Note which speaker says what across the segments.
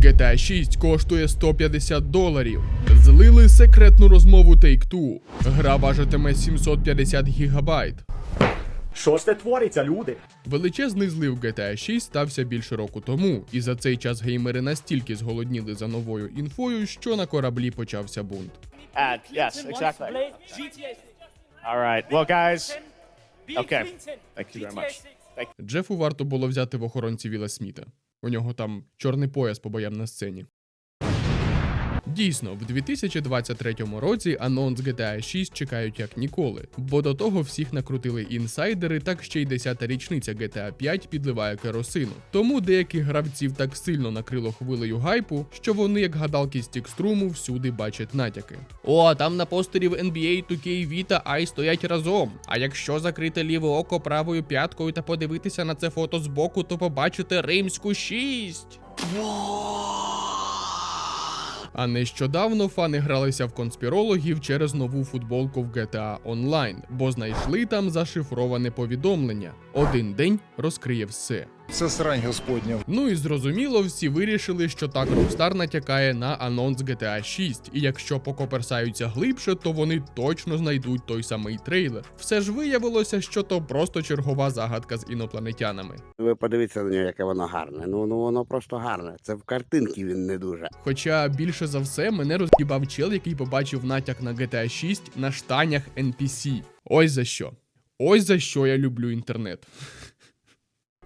Speaker 1: GTA 6 коштує 150 доларів. Злили секретну розмову Take-Two. Гра важитиме 750 гігабайт.
Speaker 2: Що ж це твориться, люди?
Speaker 1: Величезний злив GTA 6 стався більше року тому, і за цей час геймери настільки зголодніли за новою інфою, що на кораблі почався бунт.
Speaker 3: Uh, yes, exactly. All right. Well, guys. Okay. Thank you very much. Thank
Speaker 1: Джефу варто було взяти в охоронці Віла Сміта. У нього там чорний пояс по боям на сцені. Дійсно, в 2023 році анонс GTA 6 чекають як ніколи, бо до того всіх накрутили інсайдери, так ще й 10-та річниця GTA 5 підливає керосину. Тому деяких гравців так сильно накрило хвилею гайпу, що вони, як гадалки з тікструму, всюди бачать натяки. О, там на постері в NBA 2K V та I стоять разом. А якщо закрити ліве око правою п'яткою та подивитися на це фото збоку, то побачите римську 6. А нещодавно фани гралися в конспірологів через нову футболку в GTA Online, бо знайшли там зашифроване повідомлення. Один день розкриє все.
Speaker 4: Це срань Господня.
Speaker 1: Ну і зрозуміло, всі вирішили, що так Rockstar натякає на анонс GTA 6, і якщо покоперсаються глибше, то вони точно знайдуть той самий трейлер. Все ж виявилося, що то просто чергова загадка з інопланетянами.
Speaker 5: Ви подивіться на нього, яке воно гарне. Ну, ну воно просто гарне. Це в картинки він не дуже.
Speaker 1: Хоча більше за все мене роз'їбав чел, який побачив натяк на GTA 6 на штанях NPC. Ось за що. Ось за що я люблю інтернет.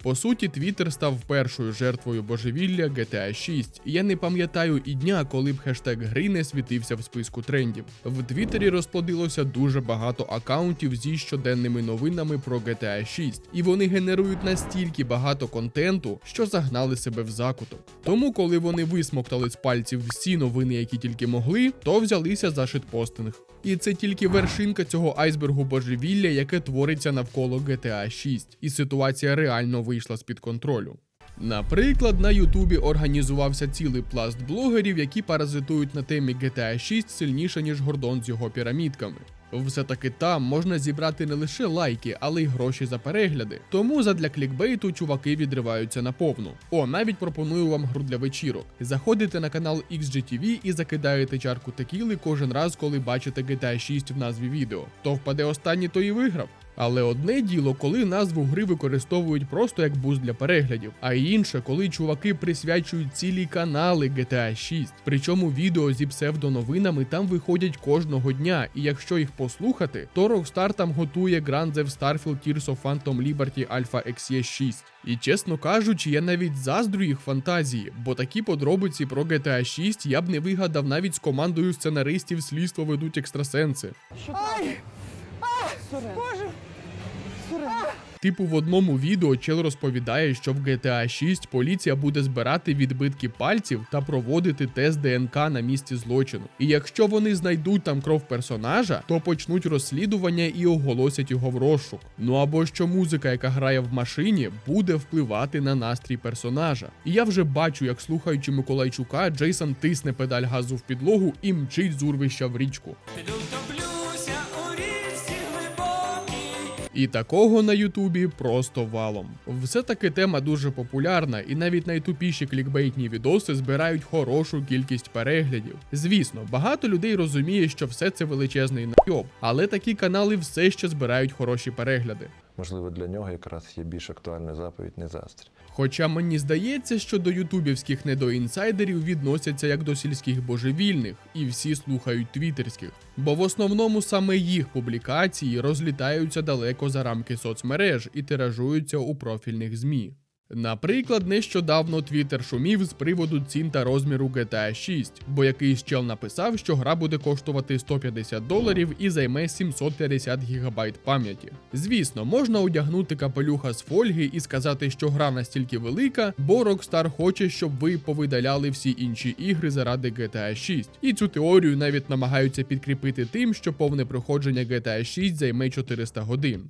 Speaker 1: По суті, Twitter став першою жертвою божевілля GTA 6, я не пам'ятаю і дня, коли б хештег гри не світився в списку трендів. В Твіттері розплодилося дуже багато акаунтів зі щоденними новинами про GTA 6, і вони генерують настільки багато контенту, що загнали себе в закуток. Тому, коли вони висмоктали з пальців всі новини, які тільки могли, то взялися за шитпостинг. І це тільки вершинка цього айсбергу божевілля, яке твориться навколо GTA 6, і ситуація реально вийшла з-під контролю. Наприклад, на Ютубі організувався цілий пласт блогерів, які паразитують на темі GTA 6 сильніше, ніж Гордон з його пірамідками. Все-таки там можна зібрати не лише лайки, але й гроші за перегляди. Тому задля клікбейту чуваки відриваються на повну. О, навіть пропоную вам гру для вечірок. Заходите на канал XGTV і закидаєте чарку текіли кожен раз, коли бачите GTA 6 в назві відео. То впаде останній, то і виграв. Але одне діло, коли назву гри використовують просто як буст для переглядів, а інше, коли чуваки присвячують цілі канали GTA 6. Причому відео зі псевдоновинами там виходять кожного дня, і якщо їх послухати, то Rockstar там готує Grand Theft Starfield Tears of Phantom Liberty Alpha XE 6. І чесно кажучи, я навіть заздрю їх фантазії, бо такі подробиці про GTA 6 я б не вигадав навіть з командою сценаристів слідство ведуть екстрасенси. Типу, в одному відео чел розповідає, що в GTA 6 поліція буде збирати відбитки пальців та проводити тест ДНК на місці злочину. І якщо вони знайдуть там кров персонажа, то почнуть розслідування і оголосять його в розшук. Ну або що музика, яка грає в машині, буде впливати на настрій персонажа. І я вже бачу, як слухаючи Миколайчука, Джейсон тисне педаль газу в підлогу і мчить з урвища в річку. І такого на Ютубі просто валом. Все таки тема дуже популярна, і навіть найтупіші клікбейтні відоси збирають хорошу кількість переглядів. Звісно, багато людей розуміє, що все це величезний найоб, але такі канали все ще збирають хороші перегляди.
Speaker 6: Можливо, для нього якраз є більш актуальна заповідь не застрі.
Speaker 1: Хоча мені здається, що до ютубівських недоінсайдерів відносяться як до сільських божевільних, і всі слухають твіттерських. Бо в основному саме їх публікації розлітаються далеко за рамки соцмереж і тиражуються у профільних ЗМІ. Наприклад, нещодавно Twitter шумів з приводу цін та розміру GTA 6, бо якийсь чел написав, що гра буде коштувати 150 доларів і займе 750 гігабайт пам'яті. Звісно, можна одягнути капелюха з фольги і сказати, що гра настільки велика, бо Rockstar хоче, щоб ви повидаляли всі інші ігри заради GTA 6. І цю теорію навіть намагаються підкріпити тим, що повне проходження GTA 6 займе 400 годин.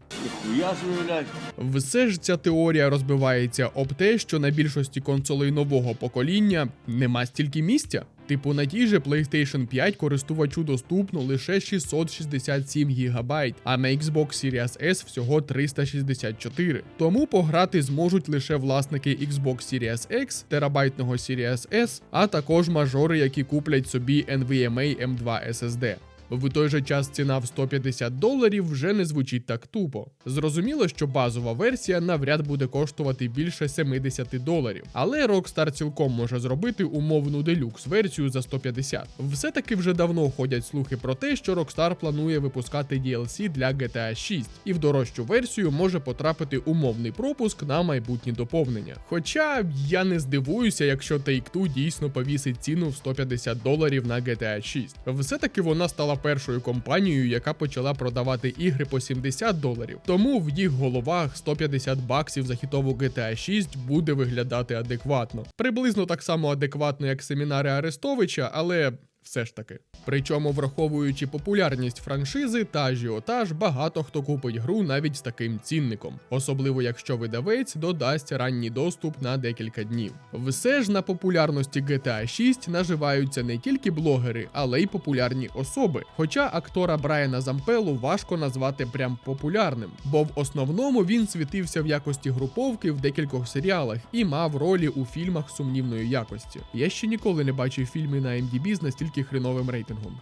Speaker 1: Все ж ця теорія розбивається об те, що на більшості консолей нового покоління нема стільки місця. Типу на тій же PlayStation 5 користувачу доступно лише 667 ГБ, а на Xbox Series S всього 364. Тому пограти зможуть лише власники Xbox Series X, терабайтного Series S, а також мажори, які куплять собі NVMe M2 SSD. В той же час ціна в 150 доларів вже не звучить так тупо. Зрозуміло, що базова версія навряд буде коштувати більше 70 доларів, але Rockstar цілком може зробити умовну делюкс версію за 150. Все-таки вже давно ходять слухи про те, що Rockstar планує випускати DLC для GTA 6, і в дорожчу версію може потрапити умовний пропуск на майбутні доповнення. Хоча я не здивуюся, якщо Take-Two дійсно повісить ціну в 150 доларів на GTA 6. Все-таки вона стала першою компанією, яка почала продавати ігри по 70 доларів. Тому в їх головах 150 баксів за хітову GTA 6 буде виглядати адекватно. Приблизно так само адекватно, як семінари Арестовича, але. Все ж таки. Причому, враховуючи популярність франшизи та ажіотаж, багато хто купить гру навіть з таким цінником, особливо якщо видавець додасть ранній доступ на декілька днів. Все ж на популярності GTA 6 наживаються не тільки блогери, але й популярні особи. Хоча актора Брайана Зампелу важко назвати прям популярним, бо в основному він світився в якості груповки в декількох серіалах і мав ролі у фільмах сумнівної якості. Я ще ніколи не бачив фільми на MDB з настільки хреновим рейтингом.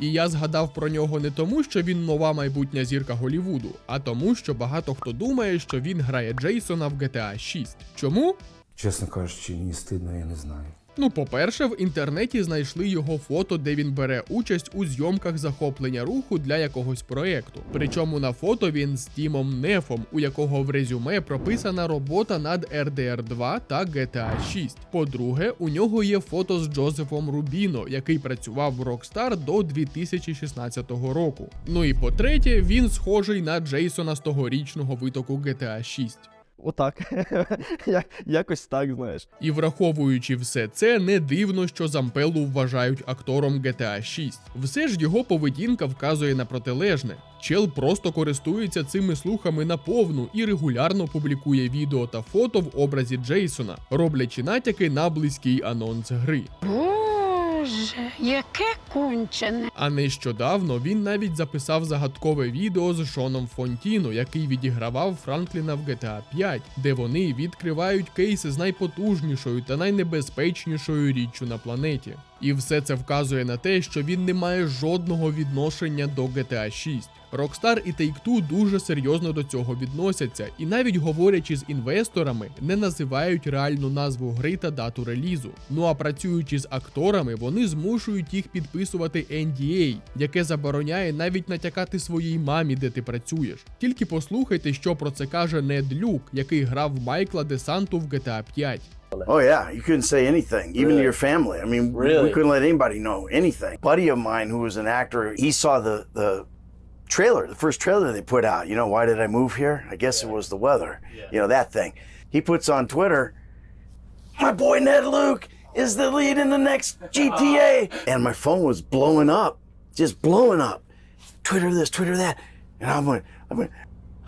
Speaker 1: І я згадав про нього не тому, що він нова майбутня зірка Голівуду, а тому, що багато хто думає, що він грає Джейсона в GTA 6. Чому?
Speaker 4: Чесно кажучи, ні стидно, я не знаю.
Speaker 1: Ну, по-перше, в інтернеті знайшли його фото, де він бере участь у зйомках захоплення руху для якогось проєкту. Причому на фото він з Тімом Нефом, у якого в резюме прописана робота над RDR 2 та GTA 6. По-друге, у нього є фото з Джозефом Рубіно, який працював в Rockstar до 2016 року. Ну і по-третє, він схожий на Джейсона з тогорічного витоку GTA 6.
Speaker 7: Отак. Я- Якось так, знаєш.
Speaker 1: І враховуючи все це, не дивно, що Зампелу вважають актором GTA 6. Все ж його поведінка вказує на протилежне. Чел просто користується цими слухами наповну і регулярно публікує відео та фото в образі Джейсона, роблячи натяки на близький анонс гри.
Speaker 8: Боже, яке кончене.
Speaker 1: А нещодавно він навіть записав загадкове відео з Шоном Фонтіно, який відігравав Франкліна в GTA 5, де вони відкривають кейси з найпотужнішою та найнебезпечнішою річчю на планеті. І все це вказує на те, що він не має жодного відношення до GTA 6. Rockstar і Take-Two дуже серйозно до цього відносяться, і навіть говорячи з інвесторами, не називають реальну назву гри та дату релізу. Ну а працюючи з акторами, вони змушують їх підписувати NDA, яке забороняє навіть натякати своїй мамі, де ти працюєш. Тільки послухайте, що про це каже Нед Люк, який грав Майкла Десанту в GTA 5.
Speaker 9: Oh yeah, you couldn't say anything, even to your family. I mean, we- we couldn't let anybody know anything. buddy of mine who was an actor, he saw the the trailer, the first trailer they put out. You know, why did I move here? I guess it was the weather. You know that thing. He puts on Twitter, my boy Ned Luke is the lead in the next GTA, and my phone was blowing up, just blowing up. Twitter this, Twitter that, and I went, I went,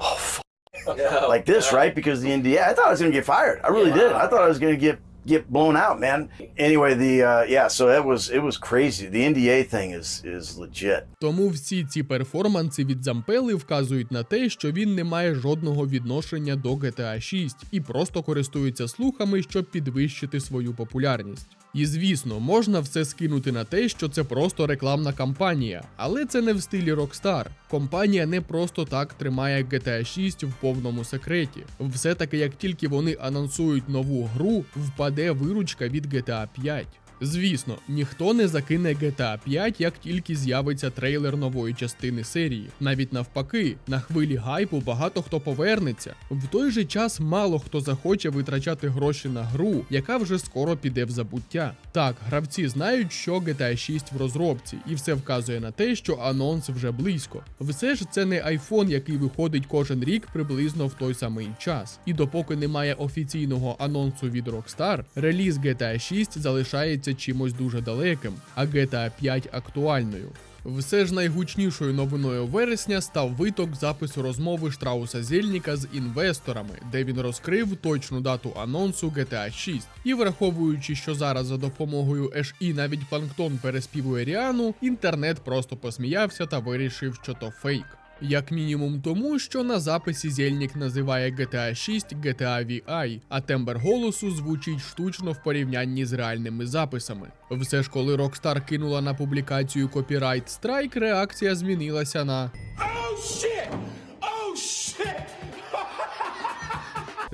Speaker 9: oh. F-. Like this, right? Because the NDA, I thought I was gonna get fired. I really did. I thought I was gonna get get blown out, man. Anyway, the uh, yeah, so that was it was crazy. The NDA thing is is legit.
Speaker 1: Тому всі ці перформанси від Зампели вказують на те, що він не має жодного відношення до GTA 6 і просто користується слухами, щоб підвищити свою популярність. І звісно, можна все скинути на те, що це просто рекламна кампанія, але це не в стилі Rockstar. Компанія не просто так тримає GTA 6 в повному секреті. Все таки, як тільки вони анонсують нову гру, впаде виручка від GTA 5. Звісно, ніхто не закине GTA 5, як тільки з'явиться трейлер нової частини серії. Навіть навпаки, на хвилі гайпу багато хто повернеться. В той же час мало хто захоче витрачати гроші на гру, яка вже скоро піде в забуття. Так, гравці знають, що GTA 6 в розробці, і все вказує на те, що анонс вже близько. Все ж це не iPhone, який виходить кожен рік приблизно в той самий час. І допоки немає офіційного анонсу від Rockstar, реліз GTA 6 залишається чимось дуже далеким, а GTA 5 актуальною. Все ж найгучнішою новиною вересня став виток запису розмови Штрауса Зельніка з інвесторами, де він розкрив точну дату анонсу GTA 6. І враховуючи, що зараз за допомогою HE навіть планктон переспівує Ріану, інтернет просто посміявся та вирішив, що то фейк. Як мінімум тому, що на записі Зельнік називає GTA 6 GTA VI, а тембр голосу звучить штучно в порівнянні з реальними записами. Все ж коли Rockstar кинула на публікацію копірайт страйк, реакція змінилася на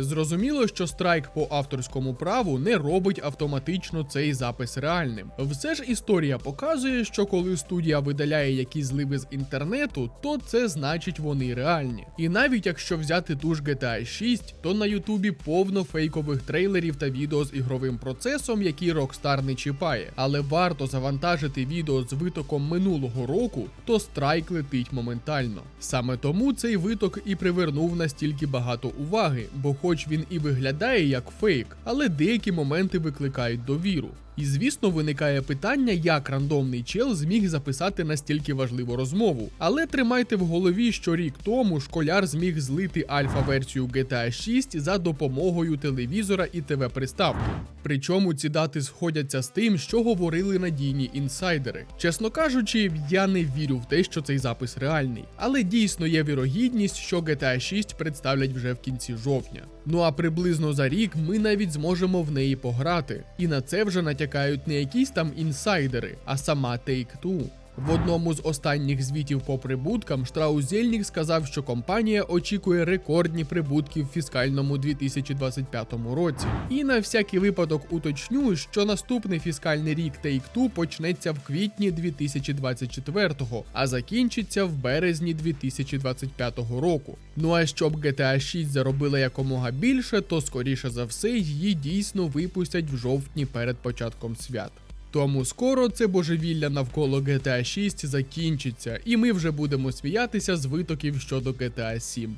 Speaker 1: Зрозуміло, що страйк по авторському праву не робить автоматично цей запис реальним. Все ж історія показує, що коли студія видаляє якісь зливи з інтернету, то це значить вони реальні. І навіть якщо взяти ту ж GTA 6, то на Ютубі повно фейкових трейлерів та відео з ігровим процесом, які Rockstar не чіпає. Але варто завантажити відео з витоком минулого року, то страйк летить моментально. Саме тому цей виток і привернув настільки багато уваги, бо хоч він і виглядає як фейк, але деякі моменти викликають довіру. І звісно, виникає питання, як рандомний чел зміг записати настільки важливу розмову. Але тримайте в голові, що рік тому школяр зміг злити альфа-версію GTA 6 за допомогою телевізора і ТВ-приставки. Причому ці дати сходяться з тим, що говорили надійні інсайдери. Чесно кажучи, я не вірю в те, що цей запис реальний, але дійсно є вірогідність, що GTA 6 представлять вже в кінці жовтня. Ну а приблизно за рік ми навіть зможемо в неї пограти. І на це вже натякають не якісь там інсайдери, а сама Take-Two. В одному з останніх звітів по прибуткам Штраус Зельнік сказав, що компанія очікує рекордні прибутки в фіскальному 2025 році. І на всякий випадок уточню, що наступний фіскальний рік Take-Two почнеться в квітні 2024, а закінчиться в березні 2025 року. Ну а щоб GTA 6 заробила якомога більше, то скоріше за все її дійсно випустять в жовтні перед початком свят. Тому скоро це божевілля навколо GTA 6 закінчиться, і ми вже будемо сміятися з витоків щодо GTA 7.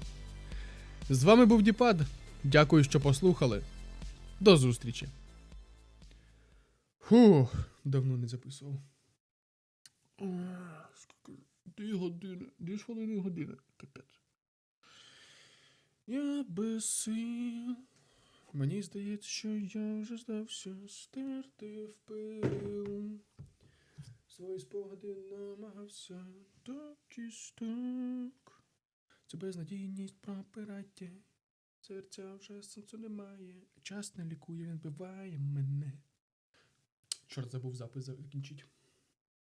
Speaker 1: З вами був Діпад. Дякую, що послухали. До зустрічі. Фух, давно не записував. Скільки- Дві години, дві з половиною години. Капець. Я без сил. Мені здається, що я вже здався стерти в пил. Свої спогади намагався до кісток. Це безнадійність пропираття. Серця вже сенсу немає. Час не лікує, він вбиває мене. Чорт забув запис закінчить.